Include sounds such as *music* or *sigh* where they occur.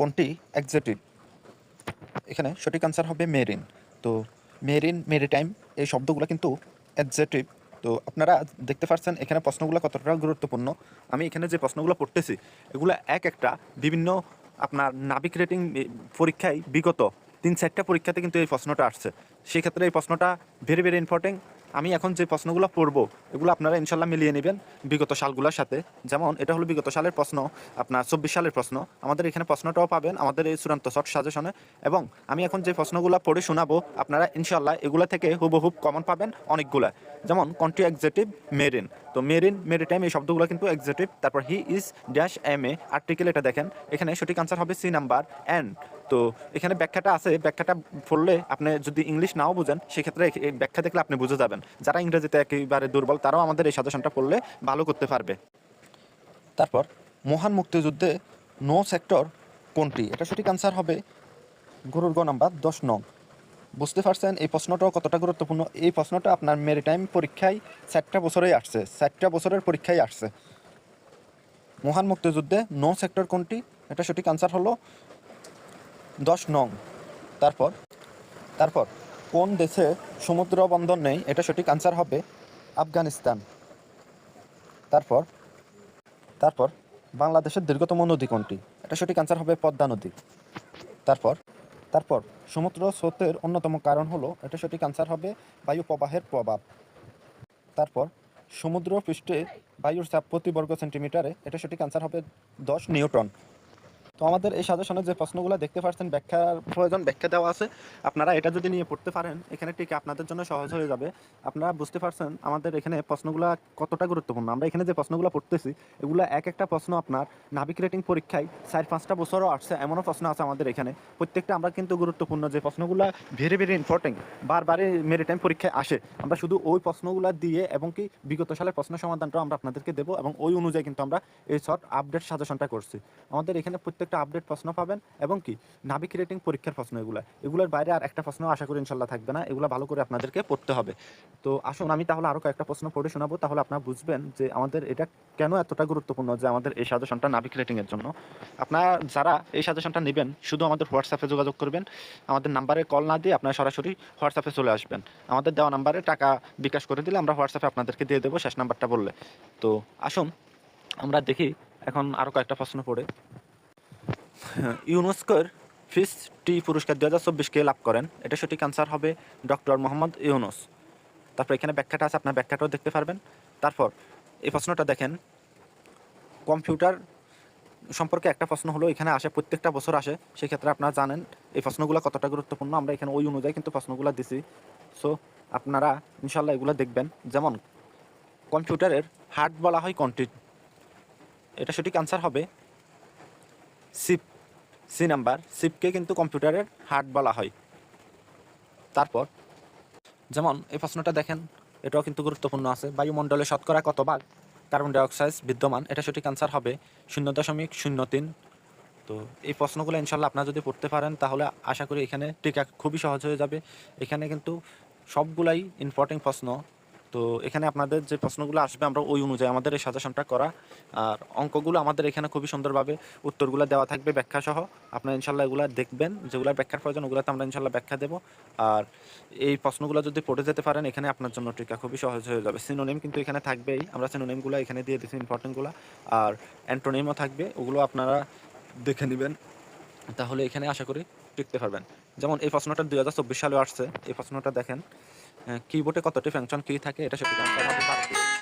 কোনটি এক্সেটিভ এখানে সঠিক আনসার হবে মেরিন। তো মেরিন, মেরিটাইম এই শব্দগুলো কিন্তু অ্যাডজেটিভ তো আপনারা দেখতে পাচ্ছেন এখানে প্রশ্নগুলো কতটা গুরুত্বপূর্ণ। আমি এখানে যে প্রশ্নগুলো পড়তেছি, এগুলো এক একটা বিভিন্ন আপনার নাবিক রেটিং পরীক্ষায় বিগত তিন চারটা পরীক্ষাতে কিন্তু এই প্রশ্নটা আসছে। সেক্ষেত্রে এই প্রশ্নটা ভেরি ভেরি ইম্পর্টেন্ট আমি এখন যে প্রশ্নগুলো পড়ব, এগুলো আপনারা ইনশাল্লাহ মিলিয়ে নেবেন বিগত সালগুলোর সাথে। যেমন, এটা হলো বিগত সালের প্রশ্ন, আপনার চব্বিশ সালের প্রশ্ন। আমাদের এখানে প্রশ্নটাও পাবেন, আমাদের এই চূড়ান্ত শর্ট সাজেশনে। এবং আমি এখন যে প্রশ্নগুলো পড়ে শোনাবো, আপনারা ইনশাল্লাহ এগুলো থেকে হুবহুব কমন পাবেন অনেকগুলা। যেমন কন্ট্রি এক্সেটিভ মেরিন তো মেরিন মেরিটাইম এই শব্দগুলো কিন্তু এক্সেটিভ তারপর he is dash M A article এটা দেখেন, এখানে সঠিক আনসার হবে সি নাম্বার এন তো এখানে ব্যাখ্যাটা আছে, ব্যাখ্যাটা পড়লে আপনি যদি ইংলিশ নাও বুঝেন, সেক্ষেত্রে ব্যাখ্যা দেখলে আপনি বুঝে যাবেন। যারা ইংরেজিতে একেবারে দুর্বল, তারাও আমাদের এই সাজেশনটা পড়লে ভালো করতে পারবে। তারপর, মহান মুক্তিযুদ্ধে নো সেক্টর কোনটি? এটা সঠিক আনসার হবে গরুর গ নাম্বার দশ নং। বুঝতে পারছেন এই প্রশ্নটাও কতটা গুরুত্বপূর্ণ? এই প্রশ্নটা আপনার মেরিটাইম পরীক্ষায় চারটা বছরেই আসছে, চারটা বছরের পরীক্ষায় আসছে। মহান মুক্তিযুদ্ধে নো সেক্টর কোনটি? এটা সঠিক আনসার হলো দশ নং। তারপর? তারপর, কোন দেশে সমুদ্র বন্দর নেই? এটা সঠিক আনসার হবে আফগানিস্তান। তারপর? তারপর, বাংলাদেশের দীর্ঘতম নদী কোনটি? এটা সঠিক আনসার হবে পদ্মা নদী। তারপর? তারপর, সমুদ্র স্রোতের অন্যতম কারণ হলো, এটা সঠিক আনসার হবে বায়ু প্রবাহের প্রভাব। তারপর, সমুদ্র পৃষ্ঠে বায়ুর চাপ প্রতি বর্গ সেন্টিমিটারে, এটা সঠিক আনসার হবে দশ নিউটন। তো আমাদের এই সাজেশনে যে প্রশ্নগুলো দেখতে পাচ্ছেন, ব্যাখ্যার প্রয়োজন, ব্যাখ্যা দেওয়া আছে। আপনারা এটা যদি নিয়ে পড়তে পারেন, এখানে ঠিক আপনাদের জন্য সহজ হয়ে যাবে। আপনারা বুঝতে পারছেন আমাদের এখানে প্রশ্নগুলো কতটা গুরুত্বপূর্ণ। আমরা এখানে যে প্রশ্নগুলো পড়তেছি, এগুলো এক একটা প্রশ্ন আপনার নাবিক রেটিং পরীক্ষায় চার, পাঁচটা বছরও আসছে, এমনও প্রশ্ন আছে আমাদের এখানে। প্রত্যেকটা আমরা কিন্তু গুরুত্বপূর্ণ যে প্রশ্নগুলো ভেরি ভেরি ইম্পর্টেন্ট বারবারই মেরিটাইম পরীক্ষায় আসে। আমরা শুধু ওই প্রশ্নগুলো দিয়ে এবং কি বিগত সালের প্রশ্ন সমাধানটাও আমরা আপনাদেরকে দেবো এবং ওই অনুযায়ী কিন্তু আমরা এই শর্ট আপডেট সাজেশনটা করছি। আমাদের এখানে প্রত্যেকটা আপডেট প্রশ্ন পাবেন এবং কি নাবিক রেটিং পরীক্ষার প্রশ্ন এগুলো। এগুলোর বাইরে আর একটা প্রশ্ন আশা করি ইনশাল্লাহ থাকবে না। এগুলো ভালো করে আপনাদেরকে পড়তে হবে। তো আসুন আমি তাহলে আরও কয়েকটা প্রশ্ন পড়ে শোনাবো। তাহলে আপনারা বুঝবেন যে আমাদের এটা কেন এতটা গুরুত্বপূর্ণ যে আমাদের এই সাজেশনটা নাবিক রেটিংয়ের জন্য। আপনারা যারা এই সাজেশনটা নেবেন, শুধু আমাদের হোয়াটসঅ্যাপে যোগাযোগ করবেন, আমাদের নাম্বারে কল না দিয়ে আপনারা সরাসরি হোয়াটসঅ্যাপে চলে আসবেন। আমাদের দেওয়া নাম্বারে টাকা বিকাশ করে দিলে আমরা হোয়াটসঅ্যাপে আপনাদেরকে দিয়ে দেবো শেষ নাম্বারটা বললে। তো আসুন আমরা দেখি, এখন আরও কয়েকটা প্রশ্ন পড়ে। *laughs* ইউনেস্কোর ফিস টি পুরস্কার দু হাজার চব্বিশকে লাভ করেন। এটা সঠিক আনসার হবে ডক্টর মোহাম্মদ ইউনুস। তারপর এখানে ব্যাখ্যাটা আছে, আপনার ব্যাখ্যাটাও দেখতে পারবেন। তারপর এই প্রশ্নটা দেখেন, কম্পিউটার সম্পর্কে একটা প্রশ্ন হলো, এখানে আসে, প্রত্যেকটা বছর আসে, সেক্ষেত্রে আপনারা জানেন এই প্রশ্নগুলো কতটা গুরুত্বপূর্ণ, আমরা এখানে ওই অনুযায়ী কিন্তু প্রশ্নগুলো দিছি। সো আপনারা ইনশাল্লাহ এগুলো দেখবেন। যেমন, কম্পিউটারের হার্ট বলা হয় কোনটি এটা সঠিক আনসার হবে সিপ সি নাম্বার সিপকে কিন্তু কম্পিউটারের হার্ট বলা হয়। তারপর, যেমন এই প্রশ্নটা দেখেন, এটাও কিন্তু গুরুত্বপূর্ণ আছে। বায়ুমণ্ডলে শতকরা কত ভাগ কার্বন ডাইঅক্সাইড বিদ্যমান? এটা সঠিক আনসার হবে শূন্য দশমিক শূন্য তিন। তো এই প্রশ্নগুলো ইনশাল্লাহ আপনারা যদি পড়তে পারেন, তাহলে আশা করি এখানে টিকা খুবই সহজ হয়ে যাবে। এখানে কিন্তু সবগুলাই ইম্পর্টেন্ট প্রশ্ন। তো এখানে আপনাদের যে প্রশ্নগুলো আসবে, আমরা ওই অনুযায়ী আমাদের এই সাজেশনটা করা। আর অঙ্কগুলো আমাদের এখানে খুবই সুন্দরভাবে উত্তরগুলো দেওয়া থাকবে ব্যাখ্যা সহ আপনারা ইনশাল্লাহ এগুলো দেখবেন যেগুলো ব্যাখ্যার প্রয়োজন ওগুলোতে আমরা ইনশাল্লাহ ব্যাখ্যা দেবো। আর এই প্রশ্নগুলো যদি পড়ে যেতে পারেন, এখানে আপনার জন্য টিকা খুবই সহজ হয়ে যাবে। সিনোনিম কিন্তু এখানে থাকবেই। আমরা সিনোনিমগুলো এখানে দিয়ে দিচ্ছি ইম্পর্টেন্টগুলো আর অ্যান্টোনিমও থাকবে, ওগুলো আপনারা দেখে নেবেন। তাহলে এখানে আশা করি টিকতে পারবেন। যেমন এই প্রশ্নটা দুই হাজার চব্বিশ সালে আসছে। এই প্রশ্নটা দেখেন। কিবোর্ডে কতটি ফাংশন কি থাকে এটা সেটি